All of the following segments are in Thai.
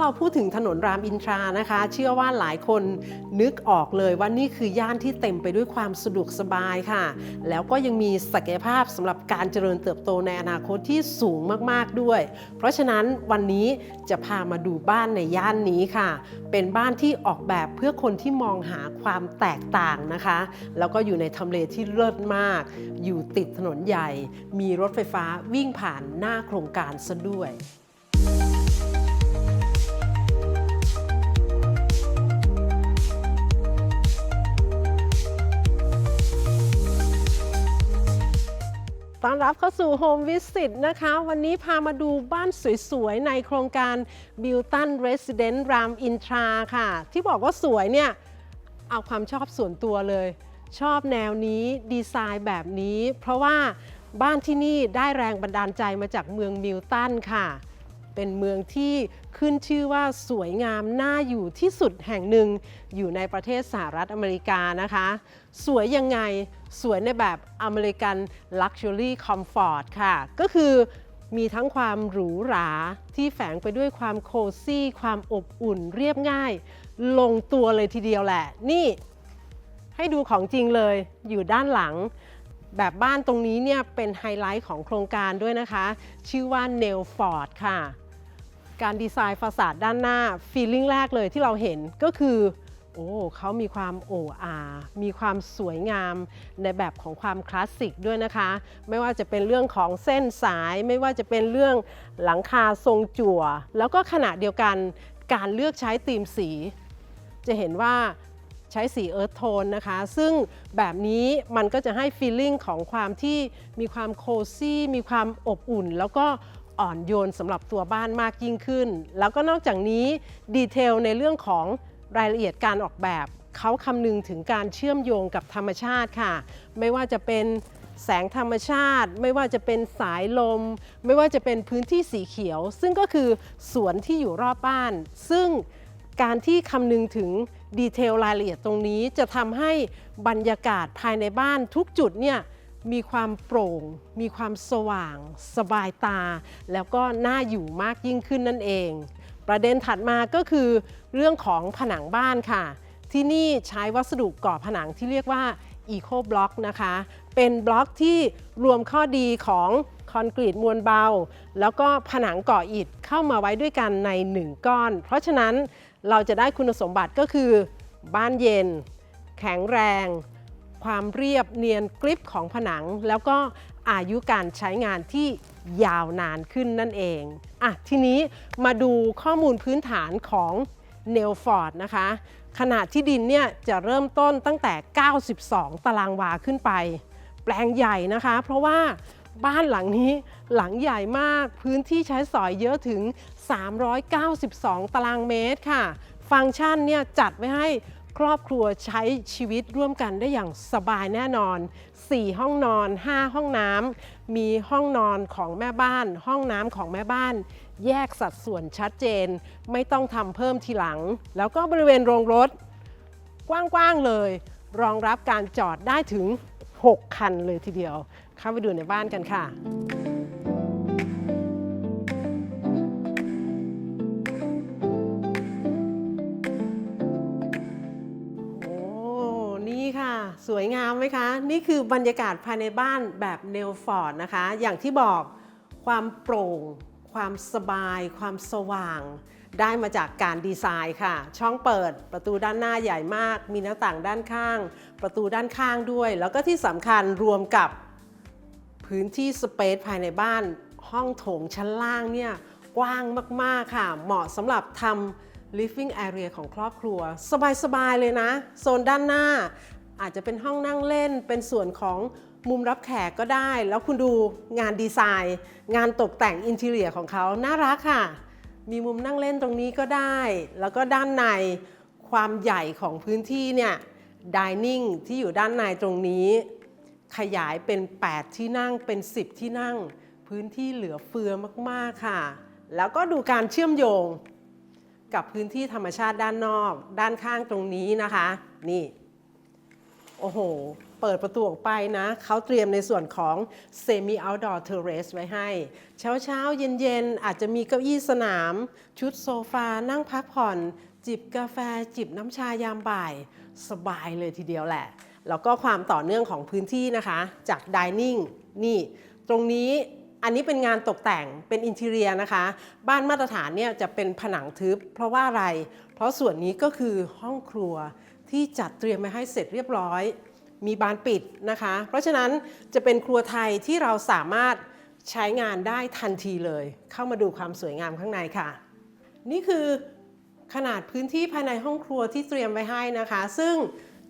เราพูดถึงถนนรามอินทรานะคะ เชื่อว่าหลายคนนึกออกเลยว่านี่คือย่านที่เต็มไปด้วยความสะดวกสบายค่ะ แล้วก็ยังมีศักยภาพสำหรับการเจริญเติบโตในอนาคตที่สูงมากๆด้วย เพราะฉะนั้นวันนี้จะพามาดูบ้านในย่านนี้ค่ะ เป็นบ้านที่ออกแบบเพื่อคนที่มองหาความแตกต่างนะคะ แล้วก็อยู่ในทำเลที่เลิศมาก อยู่ติดถนนใหญ่ มีรถไฟฟ้าวิ่งผ่านหน้าโครงการซะด้วย ต้อนรับเข้าสู่ Home Visit นะคะ วันนี้พามาดูบ้านสวยๆ ในโครงการ Bilton Residence รามอินทราค่ะ ที่บอกว่าสวยเนี่ย เอาความชอบส่วนตัวเลย ชอบแนวนี้ดีไซน์แบบนี้ เพราะว่าบ้านที่นี่ได้แรงบันดาลใจมาจากเมืองมิลตันค่ะ เป็นเมืองที่ขึ้นชื่อว่าสวยงามน่าอยู่ที่สุดแห่งหนึ่งอยู่ในประเทศสหรัฐอเมริกานะคะ สวยยังไงสวยในแบบอเมริกัน Luxury Comfort ค่ะ ก็คือมีทั้งความหรูหราที่แฝงไปด้วยความโคซี่ ความอบอุ่นเรียบง่าย ลงตัวเลยทีเดียวแหละ นี่ ให้ดูของจริงเลยอยู่ด้านหลัง แบบบ้านตรงนี้เนี่ยเป็นไฮไลท์ของโครงการด้วยนะคะ ชื่อว่า n e l f o r d ค่ะ การดีไซน์ฟาสาดด้านหน้าฟีลลิ่งแรกเลยที่เราเห็นก็คือ โอ้เขามีความโอ้อามีความสวยงามในแบบของความคลาสสิกด้วยนะคะ ไม่ว่าจะเป็นเรื่องของเส้นสาย ไม่ว่าจะเป็นเรื่องหลังคาทรงจั่ว แล้วก็ขณะเดียวกันการเลือกใช้ธีมสี จะเห็นว่าใช้สีเอิร์ธโทนนะคะ ซึ่งแบบนี้มันก็จะให้ฟีลลิ่งของความที่มีความโคซี่ มีความอบอุ่น แล้วก็ อ่อนโยนสำหรับตัวบ้านมากยิ่งขึ้น แล้วก็นอกจากนี้ดีเทลในเรื่องของรายละเอียดการออกแบบ เขาคำนึงถึงการเชื่อมโยงกับธรรมชาติค่ะ ไม่ว่าจะเป็นแสงธรรมชาติ ไม่ว่าจะเป็นสายลม ไม่ว่าจะเป็นพื้นที่สีเขียว ซึ่งก็คือสวนที่อยู่รอบบ้าน ซึ่งการที่คำนึงถึงดีเทลรายละเอียดตรงนี้จะทำให้บรรยากาศภายในบ้านทุกจุดเนี่ย มีความโปร่ง มีความสว่าง สบายตา แล้วก็น่าอยู่มากยิ่งขึ้นนั่นเอง ประเด็นถัดมาก็คือ เรื่องของผนังบ้านค่ะ ที่นี่ใช้วัสดุก่อผนังที่เรียกว่า Eco Block นะคะ เป็นบล็อกที่รวมข้อดีของคอนกรีตมวลเบา แล้วก็ผนังก่ออิฐเข้ามาไว้ด้วยกันใน1ก้อน เพราะฉะนั้นเราจะได้คุณสมบัติก็คือ บ้านเย็น แข็งแรง ความเรียบเนียนกริบของผนัง แล้วก็อายุการใช้งานที่ยาวนานขึ้นนั่นเองอะทีนี้มาดูข้อมูลพื้นฐานของเนลฟอร์ดนะคะ ขนาดที่ดินเนี่ยจะเริ่มต้นตั้งแต่ 92 ตารางวาขึ้นไป แปลงใหญ่นะคะ เพราะว่าบ้านหลังนี้หลังใหญ่มากพื้นที่ใช้สอยเยอะถึง 392 ตารางเมตรค่ะ ฟังก์ชันเนี่ยจัดไว้ให้ ครอบครัวใช้ชีวิตร่วมกันได้อย่างสบายแน่นอน 4 ห้องนอน 5 ห้องน้ำ มีห้องนอนของแม่บ้าน ห้องน้ำของแม่บ้าน แยกสัดส่วนชัดเจน ไม่ต้องทำเพิ่มทีหลัง แล้วก็บริเวณโรงรถ กว้างๆเลย รองรับการจอดได้ถึง 6 คันเลยทีเดียว เข้าไปดูในบ้านกันค่ะ สวยงามไหมคะ นี่คือบรรยากาศภายในบ้านแบบเนลฟอร์ดนะคะ อย่างที่บอกความโปร่ง ความสบาย ความสว่าง ได้มาจากการดีไซน์ค่ะ ช่องเปิดประตูด้านหน้าใหญ่มาก มีหน้าต่างด้านข้าง ประตูด้านข้างด้วย แล้วก็ที่สำคัญรวมกับพื้นที่สเปซภายในบ้าน ห้องโถงชั้นล่างเนี่ยกว้างมากๆค่ะ เหมาะสำหรับทำ living area ของครอบครัว สบาย ๆ เลยนะ โซนด้านหน้า อาจจะเป็นห้องนั่งเล่น เป็นส่วนของมุมรับแขกก็ได้ แล้วคุณดูงานดีไซน์ งานตกแต่งอินเท i รียของเขาน่ารักค่ะ มีมุมนั่งเล่นตรงนี้ก็ได้ แล้วก็ด้านในความใหญ่ของพื้นที่เนี่ยดิเนิ่งที่อยู่ด้านในตรงนี้ ขยายเป็น 8 ที่นั่งเป็น 10 ที่นั่ง พื้นที่เหลือเฟือมากๆค่ะ แล้วก็ดูการเชื่อมโยงกับพื้นที่ธรรมชาติด้านนอก ด้านข้างตรงนี้นะคะ นี่ โอ้โห เปิดประตูออกไปนะ เขาเตรียมในส่วนของ semi outdoor terrace ไว้ให้ เช้าเช้าๆเย็นเย็นๆอาจจะมีเก้าอี้สนาม ชุดโซฟา นั่งพักผ่อน จิบกาแฟ จิบน้ำชายามบ่าย สบายเลยทีเดียวแหละ แล้วก็ความต่อเนื่องของพื้นที่นะคะ จาก dining นี่ ตรงนี้อันนี้เป็นงานตกแต่งเป็นอินเทเรียนะคะ บ้านมาตรฐานเนี่ยจะเป็นผนังทึบ เพราะว่าอะไร เพราะส่วนนี้ก็คือห้องครัว ที่จัดเตรียมไว้ให้เสร็จเรียบร้อย มีบานปิดนะคะ เพราะฉะนั้นจะเป็นครัวไทยที่เราสามารถใช้งานได้ทันทีเลย เข้ามาดูความสวยงามข้างในค่ะ นี่คือขนาดพื้นที่ภายในห้องครัวที่เตรียมไว้ให้นะคะ ซึ่ง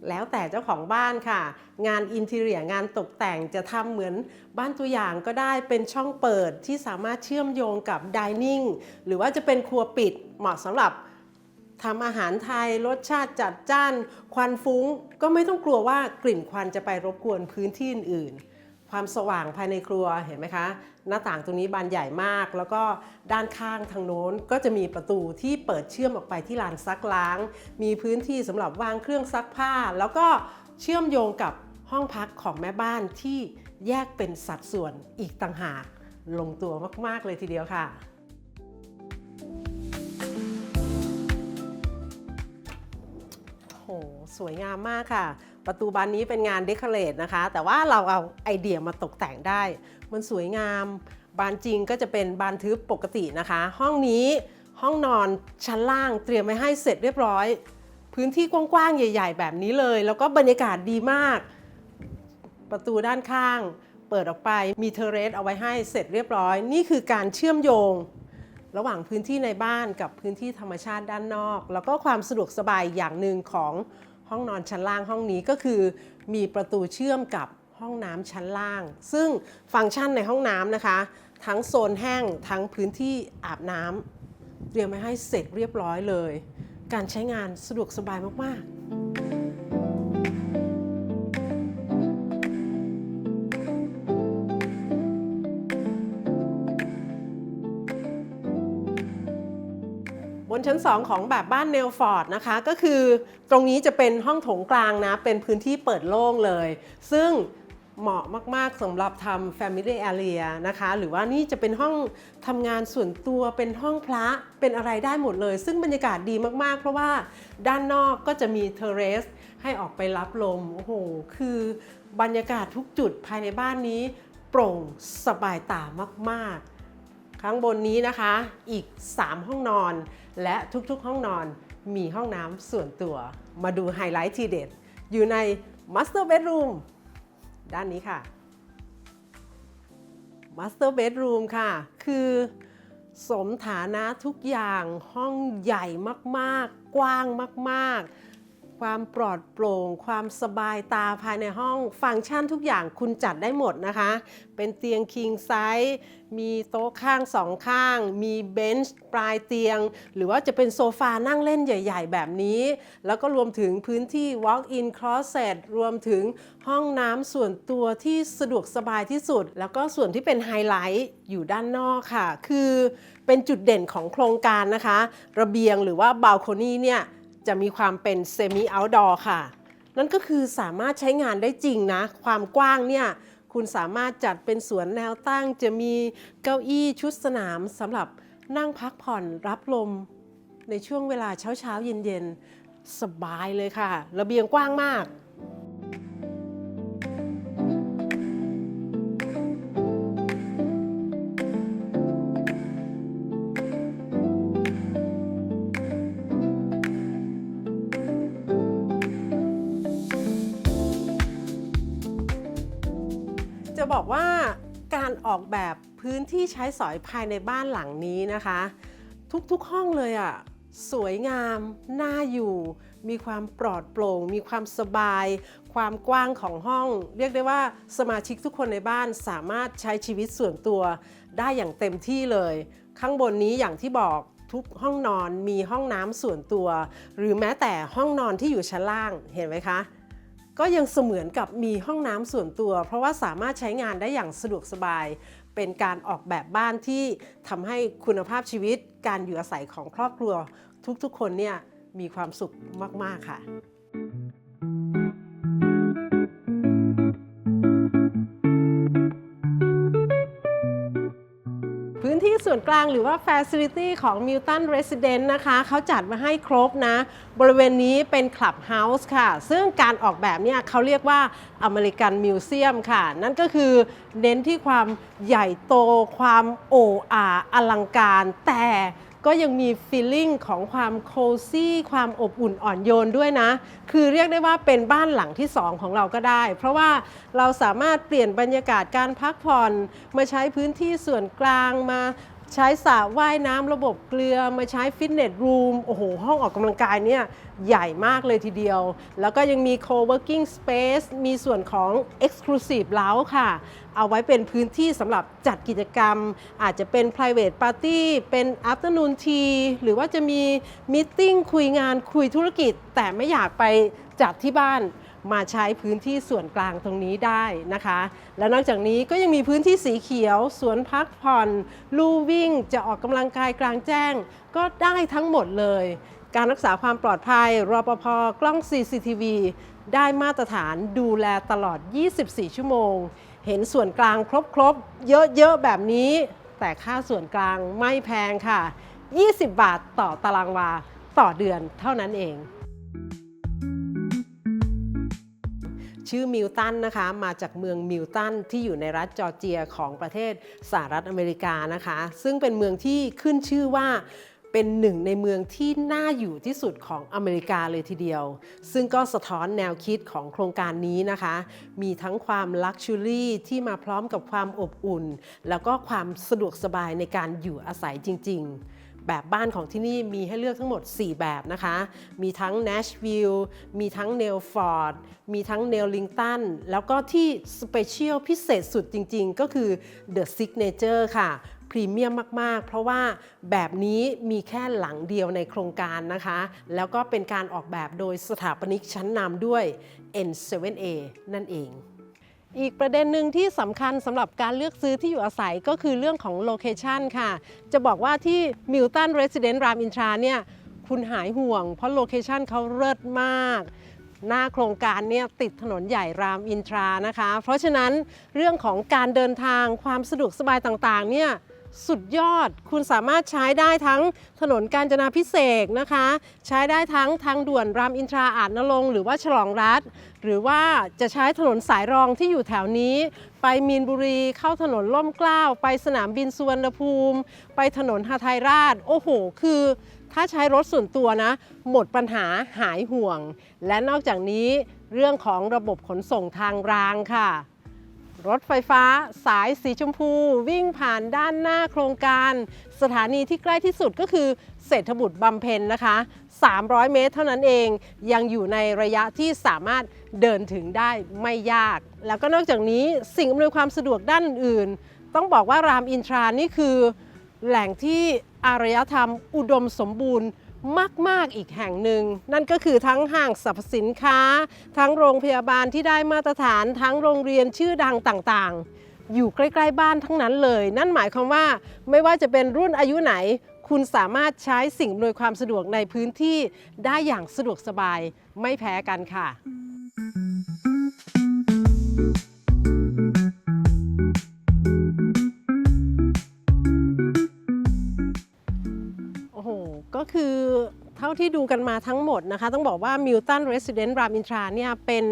แล้วแต่เจ้าของบ้านค่ะ งานอินเท i รียงานตกแต่งจะทำเหมือนบ้านตัวอย่างก็ได้เป็นช่องเปิดที่สามารถเชื่อมโยงกับดิเนิ่งหรือว่าจะเป็นครัวปิดเหมาะสำหรับ ทำอาหารไทยรสชาติจัดจ้าน ควันฟุ้ง ก็ไม่ต้องกลัวว่ากลิ่นควันจะไปรบกวนพื้นที่อื่นๆความสว่างภายในครัวเห็นไหมคะ หน้าต่างตรงนี้บานใหญ่มาก แล้วก็ด้านข้างทางโน้นก็จะมีประตูที่เปิดเชื่อมออกไปที่ลานซักล้าง มีพื้นที่สำหรับวางเครื่องซักผ้า แล้วก็เชื่อมโยงกับห้องพักของแม่บ้านที่แยกเป็นสัดส่วนอีกต่างหาก ลงตัวมาก ๆ เลยทีเดียวค่ะ สวยงามมากค่ะ ประตูบานนี้เป็นงานเดคอเรทนะคะ แต่ว่าเราเอาไอเดียมาตกแต่งได้ มันสวยงาม บานจริงก็จะเป็นบานทึบปกตินะคะ ห้องนี้ห้องนอนชั้นล่างเตรียมไว้ให้เสร็จเรียบร้อย พื้นที่กว้างๆใหญ่ ๆ แบบนี้เลย แล้วก็บรรยากาศดีมาก ประตูด้านข้าง เปิดออกไปมีเทเรสเอาไว้ให้เสร็จเรียบร้อย นี่คือการเชื่อมโยงระหว่างพื้นที่ในบ้านกับพื้นที่ธรรมชาติด้านนอก แล้วก็ความสะดวกสบายอย่างหนึ่งของ ห้องนอนชั้นล่างห้องนี้ก็คือมีประตูเชื่อมกับห้องน้ำชั้นล่าง ซึ่งฟังก์ชันในห้องน้ำนะคะ ทั้งโซนแห้งทั้งพื้นที่อาบน้ำเตรียมไว้ให้เสร็จเรียบร้อยเลย การใช้งานสะดวกสบายมากๆ นชั้น 2 ของแบบบ้านเนลฟอร์ดนะคะ ก็คือตรงนี้จะเป็นห้องโถงกลางนะ เป็นพื้นที่เปิดโล่งเลย ซึ่งเหมาะมาก ๆสำหรับทำ Family Area นะคะ หรือว่านี่จะเป็นห้องทำงานส่วนตัวเป็นห้องพระเป็นอะไรได้หมดเลย ซึ่งบรรยากาศดีมาก ๆ เพราะว่าด้านนอกก็จะมีเทเรส ให้ออกไปรับลม โอ้โห คือบรรยากาศทุกจุดภายในบ้านนี้ โปร่งสบายตามาก ๆ ข้างบนนี้นะคะอีก 3 ห้องนอน และทุกๆห้องนอนมีห้องน้ำส่วนตัว มาดูไฮไลท์ทีเด็ด อยู่ใน Master Bedroom ด้านนี้ค่ะ Master Bedroom ค่ะ คือสมฐานะทุกอย่างห้องใหญ่มากๆ กว้างมากๆ ความปลอดโปร่ง ความสบายตาภายในห้อง ฟังก์ชันทุกอย่างคุณจัดได้หมดนะคะ เป็นเตียง king size มีโต๊ะข้างสองข้าง มีเบนช์ปลายเตียง หรือว่าจะเป็นโซฟานั่งเล่นใหญ่ ๆ แบบนี้ แล้วก็รวมถึงพื้นที่ walk-in closet รวมถึงห้องน้ำส่วนตัวที่สะดวกสบายที่สุด แล้วก็ส่วนที่เป็นไฮไลท์อยู่ด้านนอกค่ะ คือเป็นจุดเด่นของโครงการนะคะ ระเบียงหรือว่าบ a ล c o นีเนี่ย จะมีความเป็นเซมิ o อ t ดอร์ค่ะ นั่นก็คือสามารถใช้งานได้จริงนะ ความกว้างเนี่ยคุณสามารถจัดเป็นสวนแนวตั้ง จะมีเก้าอี้ชุดสนามสำหรับนั่งพักผ่อนรับลม ในช่วงเวลาเช้าเช้าเย็นเย็นสบายเลยค่ะ ระเบียงกว้างมาก ออกแบบพื้นที่ใช้สอยภายในบ้านหลังนี้นะคะ ทุกๆห้องเลยอะ่ะสวยงาม น่าอยู่ มีความปลอดโปร่ง มีความสบาย ความกว้างของห้อง เรียกได้ว่าสมาชิกทุกคนในบ้านสามารถใช้ชีวิตส่วนตัวได้อย่างเต็มที่เลย ข้างบนนี้อย่างที่บอกทุกห้องนอนมีห้องน้ำส่วนตัว หรือแม้แต่ห้องนอนที่อยู่ชั้นล่างเห็นไหมคะ ก็ยังเสมือนกับมีห้องน้ำส่วนตัว เพราะว่าสามารถใช้งานได้อย่างสะดวกสบาย เป็นการออกแบบบ้านที่ทำให้คุณภาพชีวิต การอยู่อาศัยของครอบครัว ทุกๆคนเนี่ยมีความสุขมาก ๆ ค่ะ กลางหรือว่า Facility ของ Milton Residence นะคะ เขาจัดมาให้ครบนะ บริเวณนี้เป็น Clubhouse ค่ะ ซึ่งการออกแบบเนี่ยเขาเรียกว่า American Museum ค่ะ นั่นก็คือเน้นที่ความใหญ่โตความโอ้อาอลังการ แต่ก็ยังมี feeling ของความโคซี่ความอบอุ่นอ่อนโยนด้วยนะ คือเรียกได้ว่าเป็นบ้านหลังที่ 2 ของเราก็ได้ เพราะว่าเราสามารถเปลี่ยนบรรยากาศการพักผ่อน มาใช้พื้นที่ส่วนกลางมา ใช้สระว่ายน้ำระบบเกลือมาใช้ฟิตเนสรูมโอ้โห ห้องออกกำลังกายเนี่ยใหญ่มากเลยทีเดียว แล้วก็ยังมี co-working space มีส่วนของ exclusive lounge ค่ะ เอาไว้เป็นพื้นที่สำหรับจัดกิจกรรม อาจจะเป็น private party เป็น afternoon tea หรือว่าจะมี meeting คุยงานคุยธุรกิจ แต่ไม่อยากไปจัดที่บ้าน มาใช้พื้นที่ส่วนกลางตรงนี้ได้นะคะ และนอกจากนี้ก็ยังมีพื้นที่สีเขียว สวนพักผ่อน ลู่วิ่ง จะออกกำลังกายกลางแจ้ง ก็ได้ทั้งหมดเลย การรักษาความปลอดภัย รปภ กล้อง CCTV ได้มาตรฐานดูแลตลอด 24 ชั่วโมง เห็นส่วนกลางครบๆ เยอะๆ แบบนี้ แต่ค่าส่วนกลางไม่แพงค่ะ 20 บาทต่อตารางวา ต่อเดือนเท่านั้นเอง ชื่อมิลตันนะคะ มาจากเมืองมิลตันที่อยู่ในรัฐจอร์เจียของประเทศสหรัฐอเมริกานะคะ ซึ่งเป็นเมืองที่ขึ้นชื่อว่าเป็นหนึ่งในเมืองที่น่าอยู่ที่สุดของอเมริกาเลยทีเดียว ซึ่งก็สะท้อนแนวคิดของโครงการนี้นะคะ มีทั้งความลักชัวรี่ที่มาพร้อมกับความอบอุ่น แล้วก็ความสะดวกสบายในการอยู่อาศัยจริง ๆ แบบบ้านของที่นี่มีให้เลือกทั้งหมด 4 แบบนะคะ มีทั้ง Nashville มีทั้ง n e l f o r d มีทั้ง n e l l i n g t o n แล้วก็ที่สเปเชียลพิเศษสุดจริงๆ ก็คือ The Signature ค่ะพรีเมียมมาก ๆ เพราะว่าแบบนี้มีแค่หลังเดียวในโครงการนะคะ แล้วก็เป็นการออกแบบโดยสถาปนิกชั้นนำด้วย N7A นั่นเอง อีกประเด็นหนึ่งที่สำคัญสำหรับการเลือกซื้อที่อยู่อาศัยก็คือเรื่องของโลเคชันค่ะ จะบอกว่าที่มิลตันเรสซิเดนต์รามอินทราเนี่ยคุณหายห่วง เพราะโลเคชันเขาเลิศมาก หน้าโครงการเนี่ยติดถนนใหญ่รามอินทรานะคะ เพราะฉะนั้นเรื่องของการเดินทางความสะดวกสบายต่างๆเนี่ย สุดยอด คุณสามารถใช้ได้ทั้งถนนกาญจนาพิเศษนะคะ ใช้ได้ทั้งทางด่วนรามอินทราอาจนรงหรือว่าฉลองรัฐ หรือว่าจะใช้ถนนสายรองที่อยู่แถวนี้ ไปมีนบุรีเข้าถนนล่มเกล้า ไปสนามบินสุวรรณภูมิ ไปถนนหาไทยราช โอ้โห คือถ้าใช้รถส่วนตัวนะ หมดปัญหาหายห่วง และนอกจากนี้เรื่องของระบบขนส่งทางรางค่ะ รถไฟฟ้าสายสีชมพู วิ่งผ่านด้านหน้าโครงการ สถานีที่ใกล้ที่สุดก็คือเศรษฐบุตรบำเพ็ญนะคะ 300 เมตรเท่านั้นเอง ยังอยู่ในระยะที่สามารถเดินถึงได้ไม่ยาก แล้วก็นอกจากนี้สิ่งอำนวยความสะดวกด้านอื่น ต้องบอกว่ารามอินทรานี่คือ แหล่งที่อารยธรรมอุดมสมบูรณ์ มาก ๆ อีกแห่งหนึ่ง นั่นก็คือทั้งห้างสรรพสินค้า ทั้งโรงพยาบาลที่ได้มาตรฐาน ทั้งโรงเรียนชื่อดังต่างๆ อยู่ใกล้ ๆ บ้านทั้งนั้นเลย นั่นหมายความว่าไม่ว่าจะเป็นรุ่นอายุไหน คุณสามารถใช้สิ่งอำนวยความสะดวกในพื้นที่ได้อย่างสะดวกสบายไม่แพ้กันค่ะ ที่ดูกันมาทั้งหมดนะคะ ต้องบอกว่า Milton Residence รามอินทราเนี่ยเป็น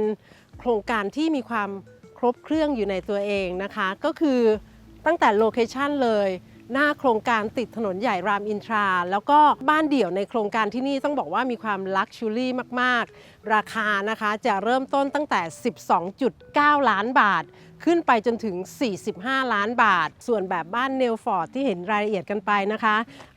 โครงการที่มีความครบเครื่องอยู่ในตัวเองนะคะ ก็คือตั้งแต่โลเคชันเลย หน้าโครงการติดถนนใหญ่รามอินทรา แล้วก็บ้านเดี่ยวในโครงการที่นี่ต้องบอกว่ามีความลักชัวรี่มาก ๆ ราคานะคะจะเริ่มต้นตั้งแต่ 12.9 ล้านบาท ขึ้นไปจนถึง 45 ล้านบาท ส่วนแบบบ้านเนลฟอร์ดที่เห็นรายละเอียดกันไปนะคะ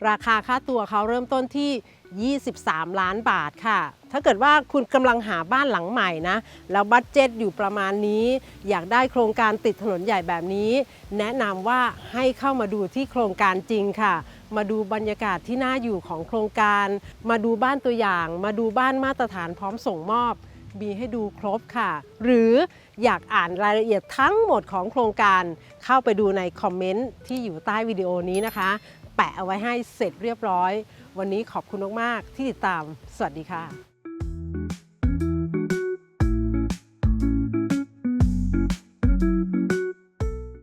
ราคาค่าตัวเขาเริ่มต้นที่ 23 ล้านบาทค่ะ ถ้าเกิดว่าคุณกำลังหาบ้านหลังใหม่นะ แล้วบัตเจ็ตอยู่ประมาณนี้ อยากได้โครงการติดถนนใหญ่แบบนี้ แนะนำว่าให้เข้ามาดูที่โครงการจริงค่ะ มาดูบรรยากาศที่น่าอยู่ของโครงการ มาดูบ้านตัวอย่าง มาดูบ้านมาตรฐานพร้อมส่งมอบ มีให้ดูครบค่ะ หรืออยากอ่านรายละเอียดทั้งหมดของโครงการ เข้าไปดูในคอมเมนต์ที่อยู่ใต้วิดีโอนี้นะคะ แปะเอาไว้ให้เสร็จเรียบร้อย วันนี้ขอบคุณมาก ๆ ที่ติดตาม สวัสดีค่ะ